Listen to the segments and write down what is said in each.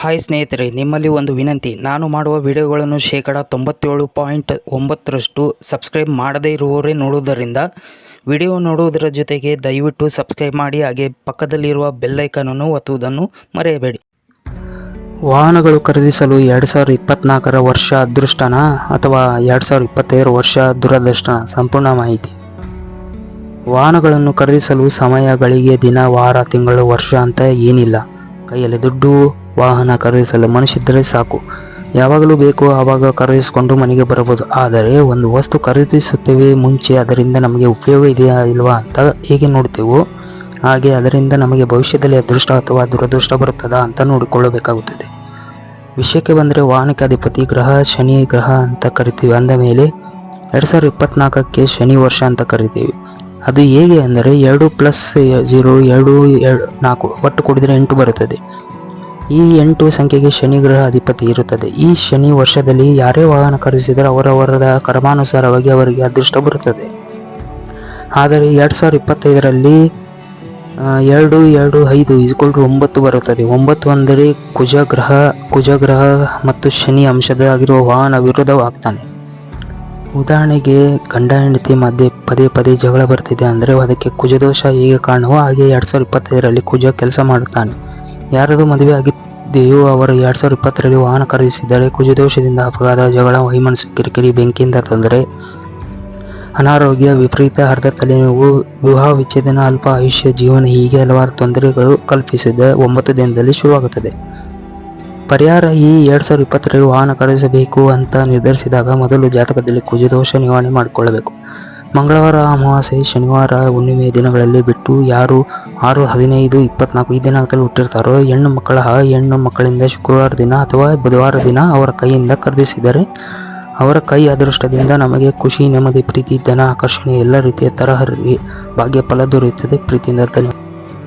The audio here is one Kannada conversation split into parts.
ಹಾಯ್ ಸ್ನೇಹಿತರೆ, ನಿಮ್ಮಲ್ಲಿ ಒಂದು ವಿನಂತಿ. ನಾನು ಮಾಡುವ ವಿಡಿಯೋಗಳನ್ನು ಶೇಕಡ ತೊಂಬತ್ತೇಳು ಪಾಯಿಂಟ್ ಒಂಬತ್ತರಷ್ಟು ಸಬ್ಸ್ಕ್ರೈಬ್ ಮಾಡದೇ ಇರುವವರೇ ನೋಡುವುದರಿಂದ ವಿಡಿಯೋ ನೋಡುವುದರ ಜೊತೆಗೆ ದಯವಿಟ್ಟು ಸಬ್ಸ್ಕ್ರೈಬ್ ಮಾಡಿ, ಹಾಗೆ ಪಕ್ಕದಲ್ಲಿರುವ ಬೆಲ್ಲೈಕನನ್ನು ಒತ್ತುವುದನ್ನು ಮರೆಯಬೇಡಿ. ವಾಹನಗಳು ಖರೀದಿಸಲು ಎರಡು ಸಾವಿರದ ಇಪ್ಪತ್ನಾಲ್ಕರ ವರ್ಷ ಅದೃಷ್ಟನ ಅಥವಾ ಎರಡು ಸಾವಿರದ ಇಪ್ಪತ್ತೈದರ ವರ್ಷ ದುರದೃಷ್ಟನ? ಸಂಪೂರ್ಣ ಮಾಹಿತಿ. ವಾಹನಗಳನ್ನು ಖರೀದಿಸಲು ಸಮಯ ಗಳಿಗೆ ದಿನ, ವಾರ, ತಿಂಗಳು, ವರ್ಷ ಅಂತ ಏನಿಲ್ಲ. ಕೈಯಲ್ಲಿ ದುಡ್ಡು ವಾಹನ ಖರೀದಿಸಲು ಮನಸ್ಸಿದ್ದರೆ ಸಾಕು. ಯಾವಾಗಲೂ ಬೇಕು, ಆವಾಗ ಖರೀದಿಸಿಕೊಂಡು ಮನೆಗೆ ಬರಬಹುದು. ಆದರೆ ಒಂದು ವಸ್ತು ಖರೀದಿಸುತ್ತೇವೆ ಮುಂಚೆ ಅದರಿಂದ ನಮಗೆ ಉಪಯೋಗ ಇದೆಯಾ ಇಲ್ವಾ ಅಂತ ಹೇಗೆ ನೋಡ್ತೇವೋ? ಹಾಗೆ ಅದರಿಂದ ನಮಗೆ ಭವಿಷ್ಯದಲ್ಲಿ ಅದೃಷ್ಟ ಅಥವಾ ದುರದೃಷ್ಟ ಬರುತ್ತದಾ ಅಂತ ನೋಡಿಕೊಳ್ಳಬೇಕಾಗುತ್ತದೆ. ವಿಷಯಕ್ಕೆ ಬಂದರೆ ವಾಹನಕ್ಕೆ ಅಧಿಪತಿ ಗ್ರಹ, ಶನಿ ಗ್ರಹ ಅಂತ ಕರಿತೀವಿ. ಅಂದ ಮೇಲೆ ಎರಡು ಸಾವಿರದ ಇಪ್ಪತ್ನಾಲ್ಕಕ್ಕೆ ಶನಿ ವರ್ಷ ಅಂತ ಕರಿತೀವಿ. ಅದು ಹೇಗೆ ಅಂದರೆ ಎರಡು ಪ್ಲಸ್ ಜೀರೋ ಎರಡು ನಾಲ್ಕು. ಒಟ್ಟು ಕೊಡಿದರೆ ಎಂಟು ಬರುತ್ತದೆ. ಈ ಎಂಟು ಸಂಖ್ಯೆಗೆ ಶನಿ ಗ್ರಹ ಅಧಿಪತಿ ಇರುತ್ತದೆ. ಈ ಶನಿ ವರ್ಷದಲ್ಲಿ ಯಾರೇ ವಾಹನ ಖರೀದಿಸಿದರೆ ಅವರವರದ ಕರ್ಮಾನುಸಾರವಾಗಿ ಅವರಿಗೆ ಅದೃಷ್ಟ ಬರುತ್ತದೆ. ಆದರೆ ಎರಡು ಸಾವಿರದ ಇಪ್ಪತ್ತೈದರಲ್ಲಿ ಎರಡು ಎರಡು, ಐದು ಇಸ್ಕೊಲ್ ಒಂಬತ್ತು ಬರುತ್ತದೆ. ಒಂಬತ್ತು ಅಂದರೆ ಕುಜಗ್ರಹ ಕುಜಗ್ರಹ ಮತ್ತು ಶನಿ ಅಂಶದ ಆಗಿರುವ ವಾಹನ ವಿರೋಧವಾಗ್ತಾನೆ ಉದಾಹರಣೆಗೆ ಗಂಡ, ಹೆಂಡತಿ ಮಧ್ಯೆ ಪದೇ ಪದೇ ಜಗಳ ಬರ್ತಿದೆ ಅಂದರೆ ಅದಕ್ಕೆ ಕುಜದೋಷ ಹೇಗೆ ಕಾರಣವೋ ಹಾಗೆ ಎರಡು ಸಾವಿರದ ಇಪ್ಪತ್ತೈದರಲ್ಲಿ ಕುಜ ಕೆಲಸ ಮಾಡುತ್ತಾನೆ. ಯಾರದು ಮದುವೆ ಆಗಿದೆಯೋ ಅವರು ಎರಡು ಸಾವಿರದ ಇಪ್ಪತ್ತರಲ್ಲಿ ವಾಹನ ಖರೀದಿಸಿದ್ದಾರೆ ಕುಜದೋಷದಿಂದ ಅಪಘಾತ, ಜಗಳ ವೈಮನಸ್ಸು ಕಿರಿಕಿರಿ, ಬೆಂಕಿಯಿಂದ ತೊಂದರೆ, ಅನಾರೋಗ್ಯ, ವಿಪರೀತ ಅರ್ಧ ತಲೆನೋವು, ವಿವಾಹ ವಿಚ್ಛೇದನ, ಅಲ್ಪ ಆಯುಷ್ಯ, ಜೀವನ ಹೀಗೆ ಹಲವಾರು ತೊಂದರೆಗಳು ಕಲ್ಪಿಸಿದ ಒಂಬತ್ತು ದಿನದಲ್ಲಿ ಶುರುವಾಗುತ್ತದೆ. ಪರಿಹಾರ ಈ ಎರಡು ಸಾವಿರದ ಇಪ್ಪತ್ತರಲ್ಲಿ ವಾಹನ ಖರೀದಿಸಬೇಕು ಅಂತ ನಿರ್ಧರಿಸಿದಾಗ ಮೊದಲು ಜಾತಕದಲ್ಲಿ ಕುಜದೋಷ ನಿವಾರಣೆ ಮಾಡಿಕೊಳ್ಳಬೇಕು. ಮಂಗಳವಾರ, ಅಮಾವಾಸ್ಯೆ, ಶನಿವಾರ ಹುಣ್ಣಿಮೆ ದಿನಗಳಲ್ಲಿ ಬಿಟ್ಟು ಯಾರು ಆರು, ಹದಿನೈದು, ಇಪ್ಪತ್ನಾಲ್ಕು ಈ ದಿನಾಂಕದಲ್ಲಿ ಹುಟ್ಟಿರ್ತಾರೋ, ಹೆಣ್ಣು ಮಕ್ಕಳ ಹೆಣ್ಣು ಮಕ್ಕಳಿಂದ ಶುಕ್ರವಾರ ದಿನ ಅಥವಾ ಬುಧವಾರ ದಿನ ಅವರ ಕೈಯಿಂದ ಖರೀದಿಸಿದರೆ, ಅವರ ಕೈ ಅದೃಷ್ಟದಿಂದ ನಮಗೆ ಖುಷಿ, ನೆಮ್ಮದಿ, ಪ್ರೀತಿ, ಧನ, ಆಕರ್ಷಣೆ ಎಲ್ಲ ರೀತಿಯ ತರಹ ಭಾಗ್ಯ ಫಲ ದೊರೆಯುತ್ತದೆ ಪ್ರೀತಿಯಿಂದ ಧನ್ಯ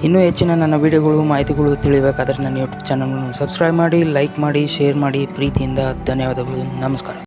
ಇನ್ನೂ ಹೆಚ್ಚಿನ ನನ್ನ ವಿಡಿಯೋಗಳು, ಮಾಹಿತಿಗಳು ತಿಳಿಬೇಕಾದ್ರೆ ನನ್ನ ಯೂಟ್ಯೂಬ್ ಚಾನಲ್ನ ಸಬ್ಸ್ಕ್ರೈಬ್ ಮಾಡಿ ಲೈಕ್ ಮಾಡಿ ಶೇರ್ ಮಾಡಿ, ಪ್ರೀತಿಯಿಂದ ಧನ್ಯವಾದಗಳು. ನಮಸ್ಕಾರ.